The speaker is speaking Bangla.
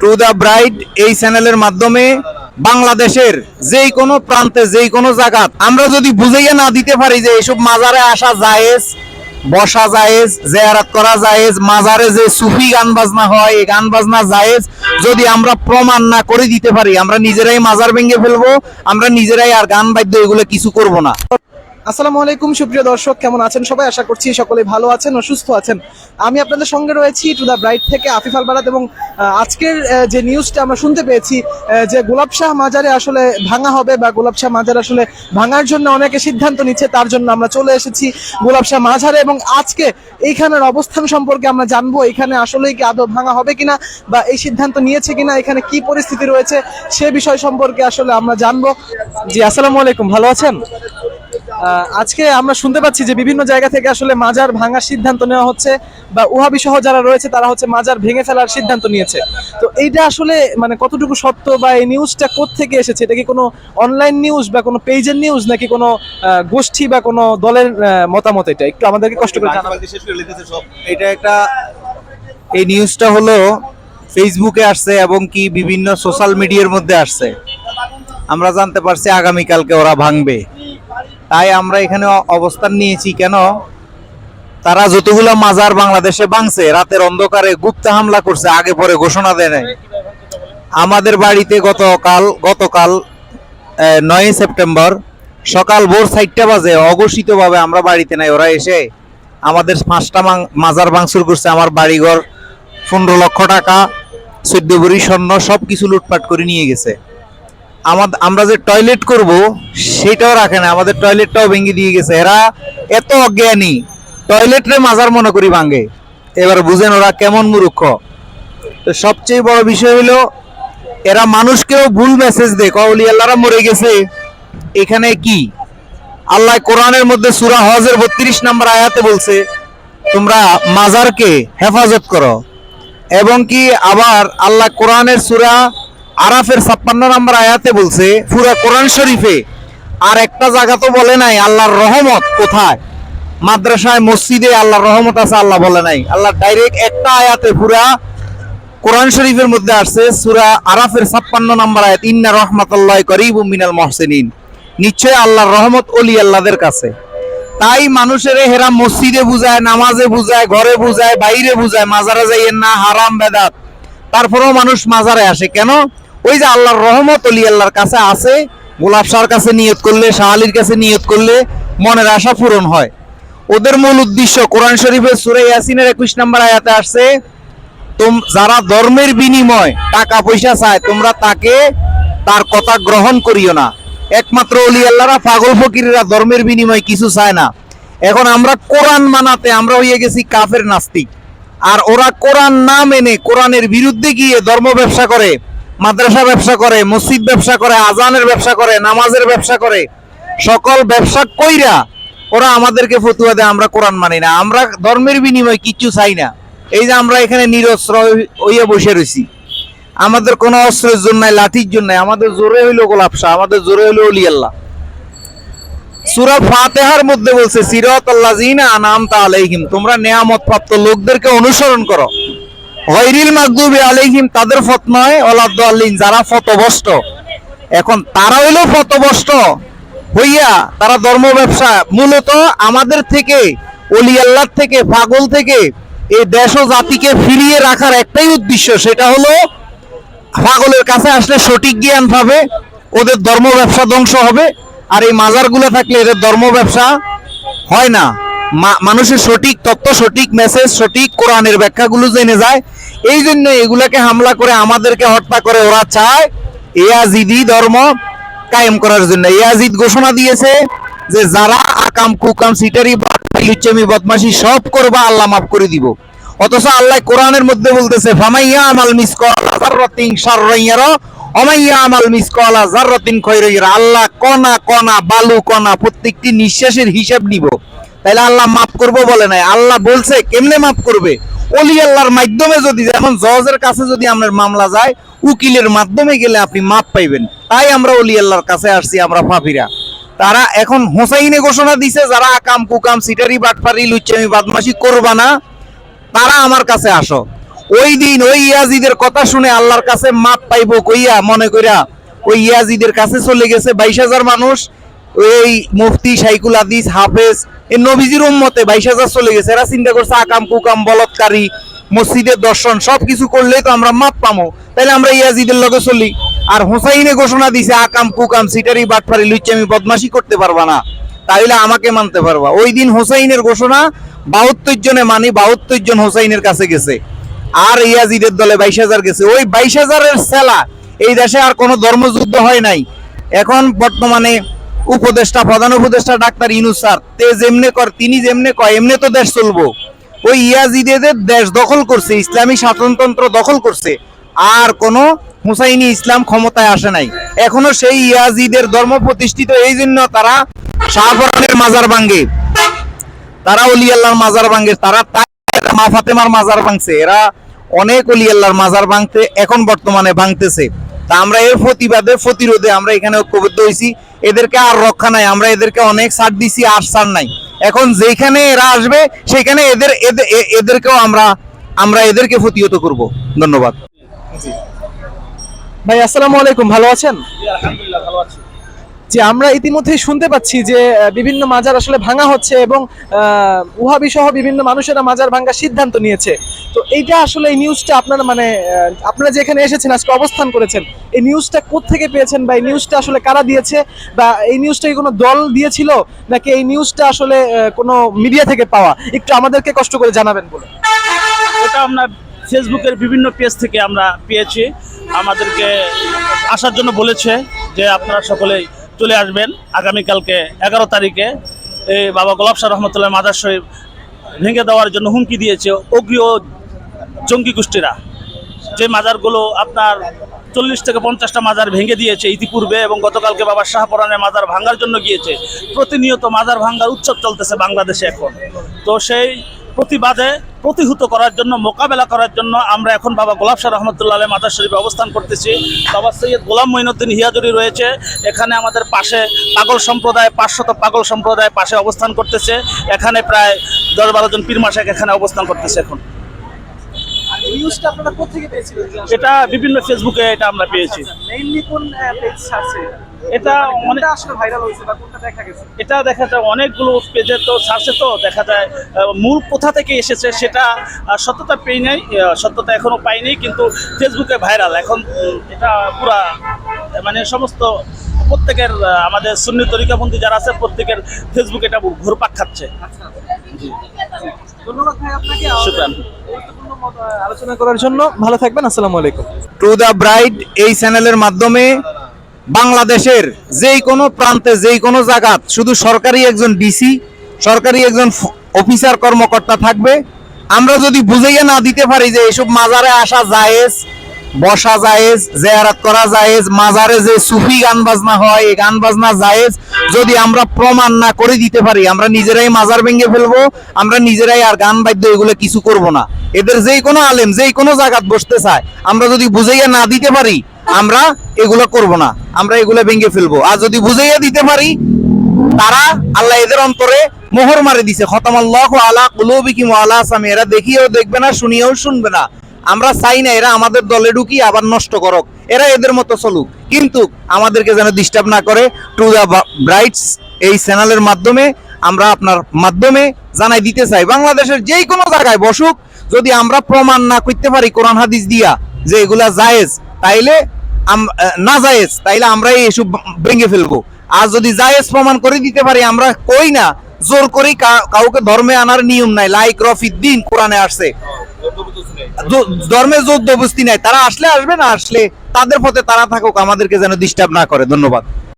টু দ্য ব্রাইট এই চ্যানেলের মাধ্যমে বাংলাদেশের যেই কোনো প্রান্তে যেই কোনো জায়গা আমরা যদি বুঝাইয়া না দিতে পারি যে এইসব মাজারে আসা জায়েজ, বসা জায়েজ, জেয়ারাত করা জায়েজ, মাজারে যে সুফি গান বাজনা হয়, এই গান বাজনা জায়েজ, যদি আমরা প্রমাণ না করে দিতে পারি, আমরা নিজেরাই মাজার ভেঙে ফেলব, আমরা নিজেরাই আর গান বাদ্য এগুলো কিছু করব না। আসসালামু আলাইকুম, সুপ্রিয় দর্শক, কেমন আছেন সবাই? আশা করছি সকলে ভালো আছেন ও সুস্থ আছেন। আমি আপনাদের সঙ্গে রয়েছি টু দা ব্রাইট থেকে আফিফ আল বারাত এবং আজকের যে নিউজটা আমরা শুনতে পেয়েছি যে গোলাপ শাহ মাজারে আসলে ভাঙা হবে বা গোলাপ শাহ মাজার আসলে ভাঙার জন্য অনেকে সিদ্ধান্ত নিচ্ছে, তার জন্য আমরা চলে এসেছি গোলাপ শাহ মাজারে এবং আজকে এইখানের অবস্থান সম্পর্কে আমরা জানব, এখানে আসলেই কি আদৌ ভাঙা হবে কিনা বা এই সিদ্ধান্ত নিয়েছে কিনা, এখানে কি পরিস্থিতি রয়েছে সে বিষয় সম্পর্কে আসলে আমরা জানব। জি, আসসালামু আলাইকুম, ভালো আছেন? আজকে আমরা শুনতে পাচ্ছি যে বিভিন্ন জায়গা থেকে আসলে মাজার ভাঙার সিদ্ধান্ত নেওয়া হচ্ছে বা উহাবি সহ যারা রয়েছে তারা হচ্ছে মাজার ভেঙে ফেলার সিদ্ধান্ত নিয়েছে। তো এইটা আসলে মানে কতটুকু সত্য বা এই নিউজটা থেকে এসেছে? এটা কি কোনো অনলাইন নিউজ বা কোনো পেজের নিউজ নাকি কোনো গোষ্ঠী বা কোনো দলের মতামত এটা? একটু আমাদেরকে কষ্ট করে এটা একটা, এই নিউজটা হলো ফেসবুকে আসছে এবং কি বিভিন্ন সোশ্যাল মিডিয়ার মধ্যে আসছে। আমরা জানতে পারছি আগামীকালকে ওরা ভাঙবে। তাই আমরা এখানে অবস্থান নিয়েছি কেন? তারা যতগুলো মাজার বাংলাদেশে ভাঙছে, রাতের অন্ধকারে গুপ্ত হামলা করছে, আগে পরে ঘোষণা দেয় নাই। আমাদের বাড়িতে গতকাল গতকাল নয় সেপ্টেম্বর সকাল ভোর চারটা বাজে, অঘোষিতভাবে আমরা বাড়িতে নাই। ওরা এসে আমাদের পাঁচটা মাজার ভাঙচুর করছে, আমার বাড়িঘর পনেরো লক্ষ টাকা, চোদ্দ ভরি স্বর্ণ সব কিছু লুটপাট করে নিয়ে গেছে। আমাদের আমরা যে টয়লেট করব, সেটাও রাখে না। আমাদের টয়লেটটাও ভেঙে দিয়ে গেছে। এরা এত অজ্ঞানী। টয়লেটরে মাজার মনে করি ভাঙে। এবার বুঝেন ওরা কেমন মূর্খ। তো সবচেয়ে বড় বিষয় হলো, এরা মানুষকেও ভুল মেসেজ দেয়। কওলি আল্লাহরা মরে গেছে। এখানে কি? আল্লাহ কোরআনের মধ্যে সূরা হজের বত্রিশ নম্বর আয়াতে বলছে, তোমরা মাজারকে হেফাজত করো। এবং কি আবার আল্লাহ কোরআনের সূরা আরাফের ছাপ্পান্ন নম্বর আয়াতে বলছে পুরা কোরআন শরীফে, আর একটা জায়গা তো বলে নাই, আল্লাহর রহমত কোথায়? মাদ্রাসায়, মসজিদে আল্লাহর রহমত আছে, আল্লাহ বলে নাই। আল্লাহ ডাইরেক্ট একটা আয়াতে পুরা কোরআন শরীফের মধ্যে আসছে, সুরা আরাফের ছাপ্পান্ন নম্বর আয়াত, ইন্না রহমাতুল্লাহ করিবুম মিনাল মহসিনিন। নিশ্চয় আল্লাহর রহমত অলি আল্লাহদের কাছে। তাই মানুষের হেরা মসজিদে বুঝায়, নামাজে বুঝায়, ঘরে বুঝায়, বাইরে বুঝায়, মাজারে যাইয়েন না, হারাম বেদাত। তারপরেও মানুষ মাজারে আসে। কেন? ওই যে আল্লাহর রহমত, অলি আল্লাহর কাছে আছে, গোলাপ শাহর কাছে নিয়ত করলে, শাহ আলীর কাছে নিয়ত করলে মনের আশা পূরণ হয়। ওদের মূল উদ্দেশ্য, কোরআন শরীফের সুরে ইয়াসিনের একুশ নম্বর আয়াতে আসছে যারা ধর্মের বিনিময় টাকা পয়সা চায়, তোমরা তাকে তার কথা গ্রহণ করিও না। একমাত্র অলি আল্লাহরা, পাগল ফকিরেরা ধর্মের বিনিময় কিছু চায় না। এখন আমরা কোরআন মানাতে, আমরা হয়ে গেছি কাফের নাস্তিক। আর ওরা কোরআন না মেনে, কোরআনের বিরুদ্ধে গিয়ে ধর্ম ব্যবসা করে মাদ্রাসা ব্যবসা করে, মসজিদ ব্যবসা করে, আজানের ব্যবসা করে, নামাজের ব্যবসা করে, সকল ব্যবসা কইরা ওরা আমাদেরকে ফতুয়া দেয়, আমরা কোরআন মানি না। আমরা ধর্মের বিনিময় কিচ্ছু চাই না। এই যে আমরা এখানে নিরস্ত্র হইয়া বসে রয়েছি আমাদের কোনো অস্ত্রের জন্য নাই, লাঠির জন্য আমাদের জোরে হইল গোলাপসা আমাদের জোরে হইল অলি আল্লাহ। সুরা ফাতেহার মধ্যে বলছে সিরাত আল্লাযিনা আনআমতা আলাইহিম তোমরা নেয়ামত প্রাপ্ত লোকদেরকে অনুসরণ করো। গৈরিল মাগদুবি আলাইহিম তাদের ফত নয় ওলাদ্দাল্লিন যারা ফতভষ্ট। এখন তারা হইল ফতভষ্ট। হইয়া তারা ধর্ম ব্যবসা, মূলত আমাদের থেকে, অলি থেকে, পাগল থেকে এই দেশ ও জাতিকে ফিরিয়ে রাখার একটাই উদ্দেশ্য, সেটা হলো পাগলের কাছে আসলে সঠিক জ্ঞান পাবে, ওদের ধর্ম ব্যবসা ধ্বংস হবে, আর এই মাজারগুলো থাকলে এদের ধর্ম ব্যবসা হয় না। মানুষের সঠিক তথ্য সঠিক মেসেজ সঠিক কোরআনের ব্যাখ্যাগুলো জেনে যায়। এই জন্য এগুলাকে হামলা করে আমাদেরকে হত্যা করে। ওরা চায় ইয়াজিদি ধর্ম কায়েম করার জন্য। এয়াজিদ ঘোষণা দিয়েছে যে যারা আকাম, কুকাম, সিটারি লুচ্চামি বদমাশি সব করবা, আল্লাহ মাফ করে দিব। অথচ আল্লাহ কোরআনের মধ্যে বলতেছে, ফামাইয়া আমাল মিসকালা যাররাতিন শাররাইয়ারা অমাইয়া আমাল মিসকালা যাররাতিন খায়রাইয়ারা আল্লাহ কণা কণা বালু কণা প্রত্যেকটি নিঃশ্বাসের হিসাব নিব। তাইলে আল্লাহ মাফ করব বলে নাই। আল্লাহ বলছে, কেমনে মাফ করবে? অলি আল্লাহর মাধ্যমে যদি, যেমন জজের কাছে যদি আপনার মামলা যায়, উকিলের মাধ্যমে গেলে আপনি মাপ পাইবেন। তাই আমরা অলি আল্লাহর কাছে আসছি, আমরা ফাফিরা তারা এখন হোসাইনে ঘোষণা দিছে, যারা আকাম কুকাম, সিটারি, বাটপারি, লুচ্চামি, বাদমাশি করবা না, তারা আমার কাছে আসো। ওই দিন ওই ইয়াজিদের কথা শুনে আল্লাহর কাছে মাপ পাইবো কইয়া, মনে কইরা, ওই ইয়াজিদের কাছে চলে গেছে বাইশ হাজার মানুষ। ওই মুফতি সাইকুল হাদিস, হাফেজ এই নবীজির উম্মতে বাইশ হাজার চলে গেছে। এরা চিন্তা করছে আকাম, কুকাম, বলৎকারী, মসজিদের দর্শন, সবকিছু করলেই তো আমরা মাপ পামো। তাইলে আমরা ইয়াজিদের লগে চলি। আর হোসাইনে ঘোষণা দিছে, আকাম, কুকাম, সিটারি, বাটফারি লুচ্চামি বদমাশি করতে পারবা না। তাইলে আমাকে মানতে পারবা। ওই দিন হোসাইনের ঘোষণা, বাহাত্তর জনে মানি, বাহাত্তর জন হোসাইনের কাছে গেছে। আর ইয়াজিদের দলে বাইশ হাজার গেছে। ওই বাইশ হাজারের সেলা, এই দেশে আর কোনো ধর্মযুদ্ধ হয় নাই। এখন বর্তমানে উপদেষ্টা, প্রধান উপদেষ্টা ডাক্তার ইনুস স্যার, তে যেমনে কর, তিনি যেমনে কয়, এমনি তো দেশ চলবো। ওই ইয়াজিদের দেশ দখল করছে, ইসলামী শাসনতন্ত্র দখল করছে, আর কোনো হুসাইনি ইসলাম ক্ষমতায় আসে নাই। এখনও সেই ইয়াজিদের ধর্ম প্রতিষ্ঠিত, এই জন্য তারা শাহপরানের মাজার ভাঙ্গে তারা অলি আল্লাহর মাজার ভাঙ্গে তারা মা ফাতেমার মাজার ভাঙছে। এরা অনেক অলি আল্লাহর মাজার ভাঙতে, এখন বর্তমানে ভাঙতেছে। তা আমরা এর প্রতিবাদে প্রতিরোধে আমরা এখানে ঐক্যবদ্ধ হয়েছি এদেরকে আর রক্ষা নাই আমরা এদেরকে অনেক সার দিছি আর সার নাই। এখন যেখানে এরা আসবে সেখানে এদের এদের- এদেরকেও আমরা আমরা এদেরকে প্রতিহত করব। ধন্যবাদ। ভাই আসসালামু আলাইকুম ভালো আছেন? যে আমরা ইতিমধ্যেই শুনতে পাচ্ছি যে বিভিন্ন মাজার আসলে ভাঙা হচ্ছে এবং উহাবি সহ বিভিন্ন মানুষেরা মাজার ভাঙার সিদ্ধান্ত নিয়েছে। তো এইটা আসলে এই নিউজটা আপনারা মানে আপনারা যে এখানে এসেছেন, আজকে অবস্থান করেছেন, এই নিউজটা থেকে পেয়েছেন বা এই নিউজটা আসলে কারা দিয়েছে বা এই নিউজটা কি কোনো দল দিয়েছিল নাকি এই নিউজটা আসলে কোনো মিডিয়া থেকে পাওয়া? একটু আমাদেরকে কষ্ট করে জানাবেন বলে এটা আমরা ফেসবুকের বিভিন্ন পেজ থেকে আমরা পেয়েছি। আমাদেরকে আসার জন্য বলেছে যে আপনারা সকলেই চলে আসবেন আগামীকালকে এগারো তারিখে। এই বাবা গোলাপ শাহ রহমতুল্লাহ মাদার শরীফ ভেঙে দেওয়ার জন্য হুমকি দিয়েছে অগ্রিয় জঙ্গি গোষ্ঠীরা। যে মাজারগুলো আপনার চল্লিশ থেকে পঞ্চাশটা মাজার ভেঙে দিয়েছে ইতিপূর্বে এবং গতকালকে বাবা শাহপরানের মাজার ভাঙার জন্য গিয়েছে, প্রতিনিয়ত মাজার ভাঙ্গার উৎসব চলতেছে বাংলাদেশে এখন। তো সেই প্রতিবাদে প্রতিহত করার জন্য মোকাবেলা করার জন্য আমরা এখন বাবা গোলাপ শাহ রহমতুল্লাহ মাজার শরীফে অবস্থান করতেছি। বাবা সৈয়দ গোলাম মঈনুদ্দিন হিয়াজুরি রয়েছে এখানে আমাদের পাশে পাগল সম্প্রদায় পাঁচশত পাগল সম্প্রদায় পাশে অবস্থান করতেছে। এখানে প্রায় দশ বারো জন পীর মাসাক এখানে অবস্থান করতেছে এখন। এটা বিভিন্ন ফেসবুকে এটা আমরা পেয়েছি। এটা অনেক আসলে ভাইরাল হয়েছে বা কোনটা দেখা গেছে? এটা দেখা যায় অনেকগুলো পেজে তো ছাড়ছে তো দেখা যায় মূল কোথা থেকে এসেছে সেটা সত্যতা পেয়ে নাই সত্যতা এখনও পাইনি কিন্তু ফেসবুকে ভাইরাল এখন এটা পুরা মানে সমস্ত প্রত্যেকের আমাদের সুন্নি তরিকাবন্দি যারা আছে প্রত্যেকের ফেসবুকে এটা ঘুরপাক খাচ্ছে। আচ্ছা। আলোচনা করার জন্য ভালো থাকবেন। আসসালামু আলাইকুম। টু দ্য ব্রাইট এই চ্যানেলের মাধ্যমে বাংলাদেশের যেই কোনো প্রান্তে যেই কোনো জায়গাত শুধু সরকারি একজন ডিসি, সরকারি একজন অফিসার, কর্মকর্তা থাকবে। আমরা যদি বুঝাইয়া না দিতে পারি যে এসব মাজারে আসা জায়েজ, বসা জায়েজ, জেয়ারাত করা জায়েজ, মাজারে যে সুফি গান বাজনা হয়, এই গান বাজনা জায়েজ, যদি আমরা প্রমাণ না করে দিতে পারি, আমরা নিজেরাই মাজার ভেঙে ফেলব, আমরা নিজেরাই আর গান বাদ্য এগুলো কিছু করব না। এদের যেই কোনো আলেম যেই কোনো জায়গাত বসতে চায়, আমরা যদি বুঝাইয়া না দিতে পারি আমরা এগুলো করব না, আমরা এগুলো ভেঙে ফেলব। আর যদি বুঝাইয়া দিতে পারি, তারা আল্লাহ এদের অন্তরে মোহর মারে দিছে। খতামাল্লাহু আলা কুলুবিকুম আলা সামি এরা দেখিয়েও দেখবে না, শুনিয়েও শুনবে না। আমরা চাই না এরা আমাদের দলে ঢুকি আবার নষ্ট করক। এরা এদের মতো চলুক। কিন্তু আমাদেরকে যেন ডিস্টার্ব না করে টু দ্য ব্রাইটস এই চ্যানেলের মাধ্যমে আমরা আপনার মাধ্যমে জানাই দিতে চাই। বাংলাদেশের যেই কোনো জায়গায় বসুক, যদি আমরা প্রমাণ না করতে পারি কোরআন হাদিস দিয়া যে এগুলা জায়েজ, তাইলে না জায়েজ তাইলে আমরা এসব ভেঙে ফেলব। আর যদি জায়েজ প্রমাণ করে দিতে পারি আমরা কই না জোর করেই কাউকে ধর্মে আনার নিয়ম নাই। লাইক রফিদ্দিন কোরআনে আসছে। ধর্মে জোর জবস্তি নাই। তারা আসলে আসবে না আসলে তাদের পথে তারা থাকুক আমাদেরকে যেন ডিস্টার্ব না করে। ধন্যবাদ।